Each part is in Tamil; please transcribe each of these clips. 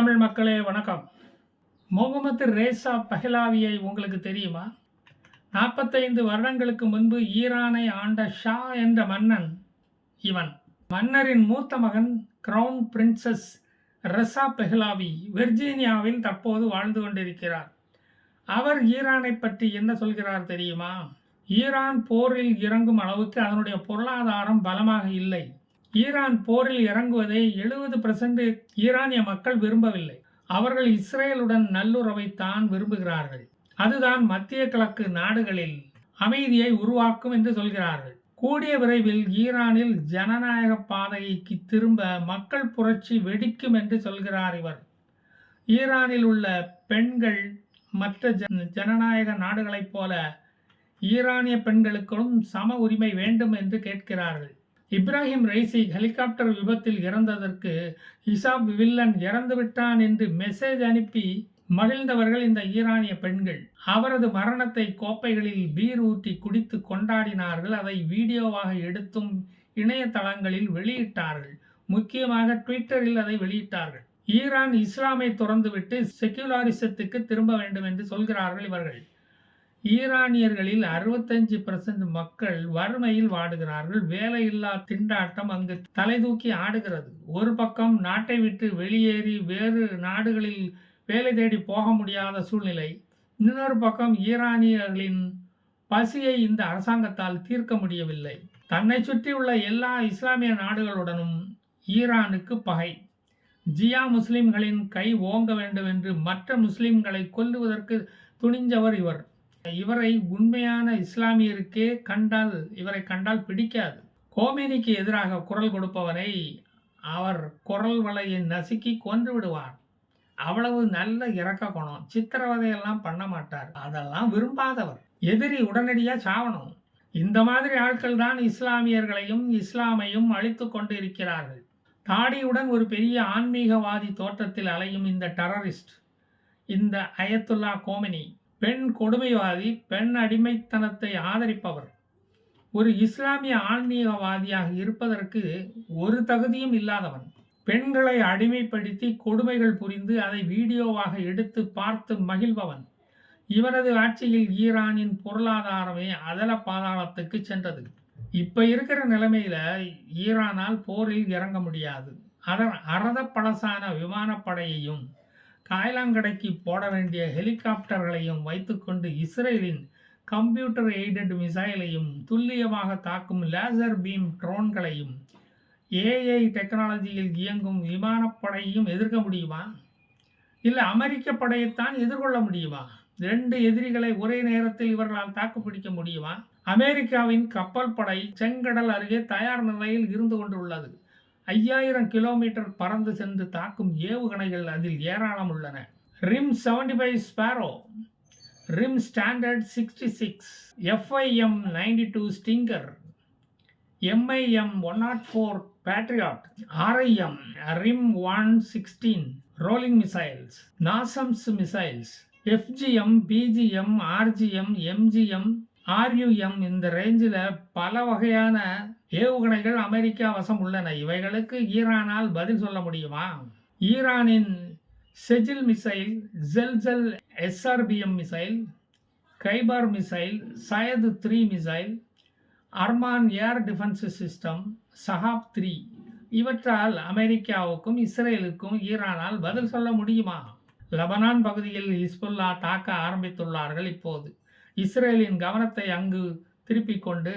தமிழ் மக்களே வணக்கம். முகமது ரேசா பஹலாவியை உங்களுக்கு தெரியுமா? நாற்பத்தைந்து வருடங்களுக்கு முன்பு ஈரானை ஆண்ட ஷா என்ற மன்னன் இவன். மன்னரின் மூத்த மகன் கிரவுன் பிரின்சஸ் ரெசா பெஹ்லாவி வெர்ஜீனியாவில் தற்போது வாழ்ந்து கொண்டிருக்கிறார். அவர் ஈரானை பற்றி என்ன சொல்கிறார் தெரியுமா? ஈரான் போரில் இறங்கும் அளவுக்கு அதனுடைய பொருளாதாரம் பலமாக இல்லை. ஈரான் போரில் இறங்குவதை எழுபது ஈரானிய மக்கள் விரும்பவில்லை. அவர்கள் இஸ்ரேலுடன் நல்லுறவைத்தான் விரும்புகிறார்கள். அதுதான் மத்திய கிழக்கு நாடுகளில் அமைதியை உருவாக்கும் என்று சொல்கிறார்கள். கூடிய விரைவில் ஈரானில் ஜனநாயக பாதைக்கு திரும்ப மக்கள் புரட்சி வெடிக்கும் என்று சொல்கிறார் இவர். ஈரானில் உள்ள பெண்கள் மற்ற ஜனநாயக நாடுகளைப் போல ஈரானிய பெண்களுக்கும் சம உரிமை வேண்டும் என்று கேட்கிறார்கள். இப்ராஹிம் ரைசி ஹெலிகாப்டர் விபத்தில் இறந்ததற்கு ஹிசாப் வில்லன் இறந்துவிட்டான் என்று மெசேஜ் அனுப்பி மகிழ்ந்தவர்கள் இந்த ஈரானிய பெண்கள். அவரது மரணத்தை கோப்பைகளில் பீர் ஊற்றி குடித்து கொண்டாடினார்கள். அதை வீடியோவாக எடுத்தும் இணையதளங்களில் வெளியிட்டார்கள். முக்கியமாக ட்விட்டரில் அதை வெளியிட்டார்கள். ஈரான் இஸ்லாமை துறந்துவிட்டு செக்யுலாரிசத்துக்கு திரும்ப வேண்டும் என்று சொல்கிறார்கள் இவர்கள். ஈரானியர்களில் அறுபத்தஞ்சு மக்கள் வறுமையில் வாடுகிறார்கள். வேலையில்லா திண்டாட்டம் அங்கு தலை தூக்கி ஆடுகிறது. ஒரு பக்கம் நாட்டை விட்டு வெளியேறி வேறு நாடுகளில் வேலை தேடி போக முடியாத சூழ்நிலை. இன்னொரு பக்கம் ஈரானியர்களின் பசியை இந்த அரசாங்கத்தால் தீர்க்க முடியவில்லை. தன்னை சுற்றியுள்ள எல்லா இஸ்லாமிய நாடுகளுடனும் ஈரானுக்கு பகை. ஜியா முஸ்லிம்களின் கை ஓங்க வேண்டும் என்று மற்ற முஸ்லிம்களை கொல்லுவதற்கு துணிஞ்சவர் இவர். இவரை உண்மையான இஸ்லாமியருக்கே கண்டால் இவரை கண்டால் பிடிக்காது. கோமேனிக்கு எதிராக குரல் கொடுப்பவரை அவர் குரல் வலையை நசுக்கி கொன்று விடுவார். அவ்வளவு நல்ல இறக்க குணம். சித்திரவதையெல்லாம் பண்ண மாட்டார். அதெல்லாம் விரும்பாதவர். எதிரி உடனடியாக சாவணும். இந்த மாதிரி ஆட்கள் தான் இஸ்லாமியர்களையும் இஸ்லாமையும் அழித்து கொண்டு இருக்கிறார்கள் தாடியுடன் ஒரு பெரிய ஆன்மீகவாதி தோற்றத்தில் அலையும் இந்த டெரரிஸ்ட் இந்த அயத்துல்லா கோமினி பெண் கொடுமைவாதி பெண் அடிமைத்தனத்தை ஆதரிப்பவர். ஒரு இஸ்லாமிய ஆன்மீகவாதியாக இருப்பதற்கு ஒரு தகுதியும் இல்லாதவன். பெண்களை அடிமைப்படுத்தி கொடுமைகள் புரிந்து அதை வீடியோவாக எடுத்து பார்த்து மகிழ்பவன். இவனது ஆட்சியில் ஈரானின் பொருளாதாரமே அதல பாதாளத்துக்கு சென்றது. இப்போ இருக்கிற நிலைமையில் ஈரானால் போரில் இறங்க முடியாது. அதன் அரத பழசான விமானப்படையையும் காயலாங்கடைக்கு போட வேண்டிய ஹெலிகாப்டர்களையும் வைத்துக்கொண்டு இஸ்ரேலின் கம்ப்யூட்டர் எய்டட் மிசைலையும் துல்லியமாக தாக்கும் லேசர் பீம் ட்ரோன்களையும் ஏஐ டெக்னாலஜியில் இயங்கும் விமானப்படையையும் எதிர்க்க முடியுமா? இல்லை அமெரிக்க படையைத்தான் எதிர்கொள்ள முடியுமா? ரெண்டு எதிரிகளை ஒரே நேரத்தில் இவர்களால் தாக்குப்பிடிக்க முடியுமா? அமெரிக்காவின் கப்பல் படை செங்கடல் அருகே தயார் நிலையில் இருந்து கொண்டுள்ளது. ஐயாயிரம் கிலோமீட்டர் பறந்து சென்று தாக்கும் ஏவுகணைகள் அதில் ஏராளம் உள்ளன. RIM seventy five Sparrow RIM standard sixty six FIM ninety two Stinger MIM one naught four Patriot RIM RIM one sixteen rolling missiles NASAMS missiles FGM BGM RGM MGM RUM இந்த ரேஞ்சில் பல வகையான ஏவுகணைகள் அமெரிக்கா வசம் உள்ளன. இவைகளுக்கு ஈரானால் பதில் சொல்ல முடியுமா? ஈரானின் Sejjil missile Zelzal SRBM missile Khaibar missile Sayyad three missile Arman air defence system Shahab three. இவற்றால் அமெரிக்காவுக்கும் இஸ்ரேலுக்கும் ஈரானால் பதில் சொல்ல முடியுமா? லெபனான் பகுதியில் ஹிஸ்புல்லா தாக்க ஆரம்பித்துள்ளார்கள் இப்போது. இஸ்ரேலின் கவனத்தை அங்கு திருப்பிக் கொண்டு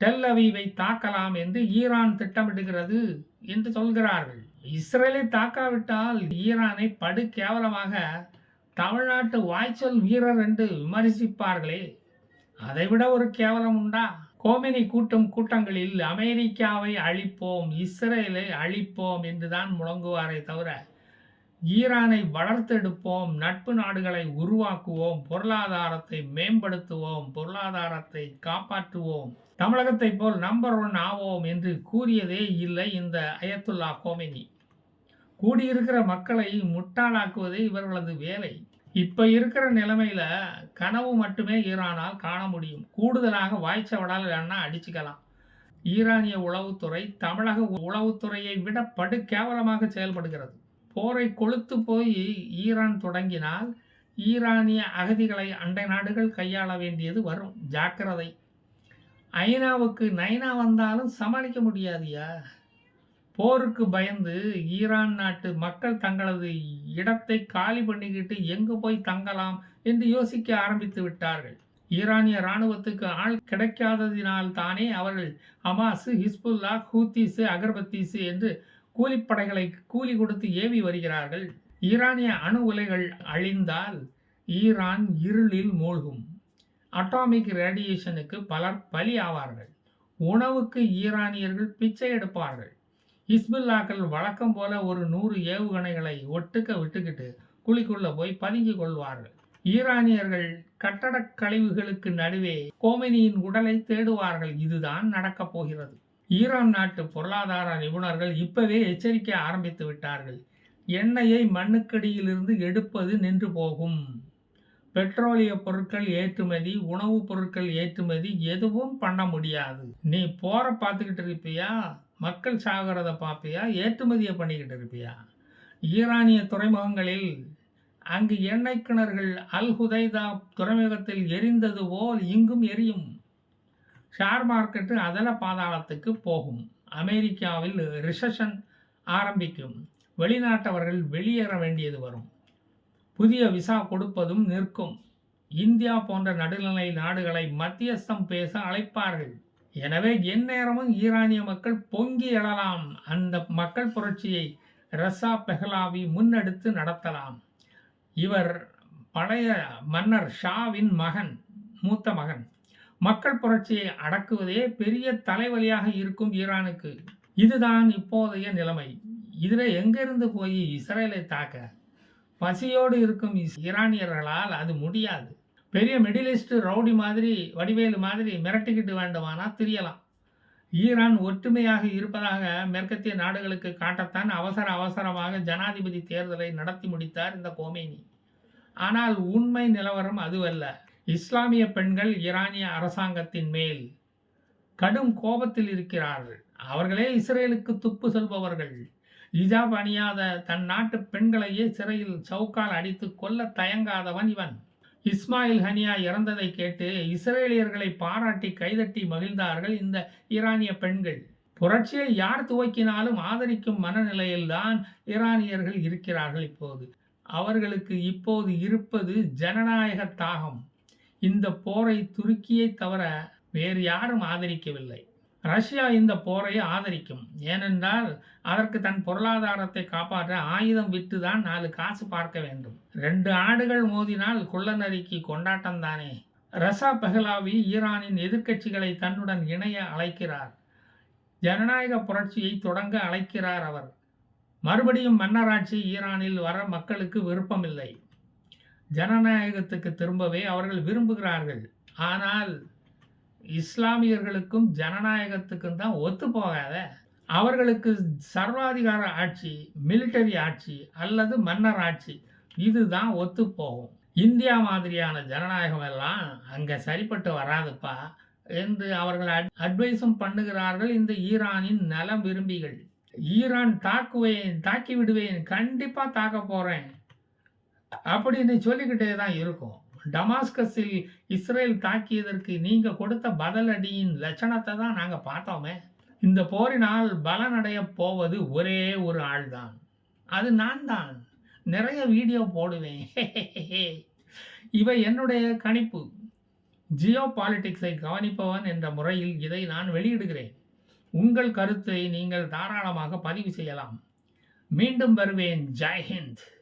டெல் அவீவை தாக்கலாம் என்று ஈரான் திட்டமிடுகிறது என்று சொல்கிறார்கள். இஸ்ரேலை தாக்காவிட்டால் ஈரானை படு கேவலமாக தமிழ்நாட்டு வாய்ச்சொல் வீரர் என்று விமர்சிப்பார்களே. அதைவிட ஒரு கேவலம் உண்டா? கோமினி கூட்டும் கூட்டங்களில் அமெரிக்காவை அழிப்போம் இஸ்ரேலை அழிப்போம் என்றுதான் முழங்குவாரே தவிர ஈரானை வளர்த்தெடுப்போம் நட்பு நாடுகளை உருவாக்குவோம் பொருளாதாரத்தை மேம்படுத்துவோம் பொருளாதாரத்தை காப்பாற்றுவோம் தமிழகத்தை போல் நம்பர் ஒன் ஆவோம் என்று கூறியதே இல்லை இந்த அயத்துல்லா கோமினி. கூடியிருக்கிற மக்களை முட்டாளாக்குவதே இவர்களது வேலை. இப்ப இருக்கிற நிலைமையில கனவு மட்டுமே ஈரானால் காண முடியும். கூடுதலாக வாய்ச்சவடால் வேணா அடிச்சுக்கலாம். ஈரானிய உளவுத்துறை தமிழக உளவுத்துறையை விட படு கேவலமாக செயல்படுகிறது. போரை கொளுத்து போய் ஈரான் தொடங்கினால் ஈரானிய அகதிகளை அண்டை நாடுகள் கையாள வேண்டியது வரும். ஜாக்கிரதை. ஐநாவுக்கு நைனா வந்தாலும் சமாளிக்க முடியாதியா? போருக்கு பயந்து ஈரான் நாட்டு மக்கள் தங்களது இடத்தை காலி பண்ணிக்கிட்டு எங்கு போய் தங்கலாம் என்று யோசிக்க ஆரம்பித்து விட்டார்கள். ஈரானிய இராணுவத்துக்கு ஆள் கிடைக்காததினால் தானே அவர்கள் ஹமாஸ் ஹிஸ்புல்லா ஹூத்திஸு அகர்பத்தீஸு என்று கூலிப்படைகளை கூலி கொடுத்து ஏவி வருகிறார்கள். ஈரானிய அணு உலைகள் அழிந்தால் ஈரான் இருளில் மூழ்கும். அட்டாமிக் ரேடியேஷனுக்கு பலர் பலி ஆவார்கள். உணவுக்கு ஈரானியர்கள் பிச்சை எடுப்பார்கள். இஸ்பில்லாக்கள் வழக்கம் போல ஒரு நூறு ஏவுகணைகளை ஒட்டுக்க விட்டுக்கிட்டு குழிக்குள்ள போய் பதுங்கி கொள்வார்கள். ஈரானியர்கள் கட்டடக் கழிவுகளுக்கு நடுவே கோமினியின் உடலை தேடுவார்கள். இதுதான் நடக்கப் போகிறது. ஈரான் நாட்டு பொருளாதார நிபுணர்கள் இப்பவே எச்சரிக்க ஆரம்பித்து விட்டார்கள். எண்ணெயை மண்ணுக்கடியிலிருந்து எடுப்பது நின்று போகும். பெட்ரோலிய பொருட்கள் ஏற்றுமதி உணவுப் பொருட்கள் ஏற்றுமதி எதுவும் பண்ண முடியாது. நீ போற பார்த்துக்கிட்டு இருப்பியா? மக்கள் சாகிறத பார்ப்பியா? ஏற்றுமதியை பண்ணிக்கிட்டு இருப்பியா? ஈரானிய துறைமுகங்களில் அங்கு எண்ணெய் கிணறுகள் அல் ஹுதைதா துறைமுகத்தில் எரிந்தது போல் இங்கும் எரியும். ஷேர் மார்க்கெட்டு அதல பாதாளத்துக்கு போகும். அமெரிக்காவில் ரிசஷன் ஆரம்பிக்கும். வெளிநாட்டவர்கள் வெளியேற வேண்டியது வரும். புதிய விசா கொடுப்பதும் நிற்கும். இந்தியா போன்ற நடுநிலை நாடுகளை மத்தியஸ்தம் பேச அழைப்பார்கள். எனவே எந்நேரமும் ஈரானிய மக்கள் பொங்கி எழலாம். அந்த மக்கள் புரட்சியை ரசா பெஹலாவி முன்னெடுத்து நடத்தலாம். இவர் பழைய மன்னர் ஷாவின் மகன் மூத்த மகன். மக்கள் புரட்சியை அடக்குவதே பெரிய தலைவலியாக இருக்கும் ஈரானுக்கு. இதுதான் இப்போதைய நிலைமை. இதில் எங்கிருந்து போய் இஸ்ரேலை தாக்க? பசியோடு இருக்கும் ஈரானியர்களால் அது முடியாது. பெரிய மிடில் ஈஸ்ட் ரவுடி மாதிரி வடிவேலு மாதிரி மிரட்டிக்கிட்டு வேண்டுமானா தெரியலாம். ஈரான் ஒற்றுமையாக இருப்பதாக மேற்கத்திய நாடுகளுக்கு காட்டத்தான் அவசர அவசரமாக ஜனாதிபதி தேர்தலை நடத்தி முடித்தார் இந்த கோமேனி. ஆனால் உண்மை நிலவரம் அதுவல்ல. இஸ்லாமிய பெண்கள் ஈரானிய அரசாங்கத்தின் மேல் கடும் கோபத்தில் இருக்கிறார்கள். அவர்களே இஸ்ரேலுக்கு துப்பு செல்பவர்கள். இஜாப் அணியாத தன் நாட்டு பெண்களையே சிறையில் சவுக்கால் அடித்து கொல்ல தயங்காதவன் இவன். இஸ்மாயில் ஹனியா இறந்ததை கேட்டு இஸ்ரேலியர்களை பாராட்டி கைதட்டி மகிழ்ந்தார்கள் இந்த ஈரானிய பெண்கள். புரட்சியை யார் துவக்கினாலும் ஆதரிக்கும் மனநிலையில்தான் ஈரானியர்கள் இருக்கிறார்கள் இப்போது. அவர்களுக்கு இப்போது இருப்பது ஜனநாயக தாகம். இந்த போரை துருக்கியை தவிர வேறு யாரும் ஆதரிக்கவில்லை. ரஷ்யா இந்த போரை ஆதரிக்கும். ஏனென்றால் அதற்கு தன் பொருளாதாரத்தை காப்பாற்ற ஆயுதம் விட்டு தான் நாலு காசு பார்க்க வேண்டும். ரெண்டு ஆடுகள் மோதினால் குள்ளநரிக்கு கொண்டாட்டம் தானே ரசா பெஹலாவி ஈரானின் எதிர்க்கட்சிகளை தன்னுடன் இணைய அழைக்கிறார். ஜனநாயக புரட்சியை தொடங்க அழைக்கிறார் அவர். மறுபடியும் மன்னராட்சி ஈரானில் வர மக்களுக்கு விருப்பமில்லை. ஜனநாயகத்துக்கு திரும்பவே அவர்கள் விரும்புகிறார்கள். ஆனால் இஸ்லாமியர்களுக்கும் ஜனநாயகத்துக்கும் தான் ஒத்து போகாத. அவர்களுக்கு சர்வாதிகார ஆட்சி மிலிட்டரி ஆட்சி அல்லது மன்னர் ஆட்சி இதுதான் ஒத்து போகும். இந்தியா மாதிரியான ஜனநாயகம் எல்லாம் அங்கே சரிப்பட்டு வராதுப்பா என்று அவர்கள் அட்- அட்வைஸும் பண்ணுகிறார்கள் இந்த ஈரானின் நலம் விரும்பிகள். ஈரான் தாக்குவேன் தாக்கி விடுவேன் கண்டிப்பாக தாக்க போகிறேன் அப்படின்னு சொல்லிக்கிட்டே தான் இருக்கும். டமாஸ்கஸில் இஸ்ரேல் தாக்கியதற்கு நீங்கள் கொடுத்த பதிலடியின் லட்சணத்தை தான் நாங்கள் பார்த்தோமே. இந்த போரினால் பலனடைய போவது ஒரே ஒரு ஆள்தான். அது நான் தான் நிறைய வீடியோ போடுவேன். இவை என்னுடைய கணிப்பு. ஜியோ பாலிட்டிக்ஸை கவனிப்பவன் என்ற முறையில் இதை நான் வெளியிடுகிறேன். உங்கள் கருத்தை நீங்கள் தாராளமாக பதிவு செய்யலாம். மீண்டும் வருவேன். ஜெய் ஹிந்த்.